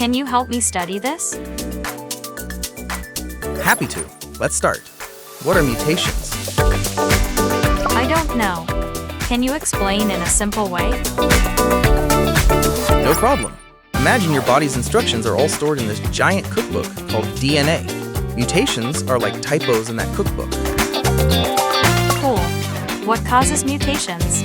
Can you help me study this? Happy to. Let's start. What are mutations? I don't know. Can you explain in a simple way? No problem. Imagine your body's instructions are all stored in this giant cookbook called DNA. Mutations are like typos in that cookbook. Cool. What causes mutations?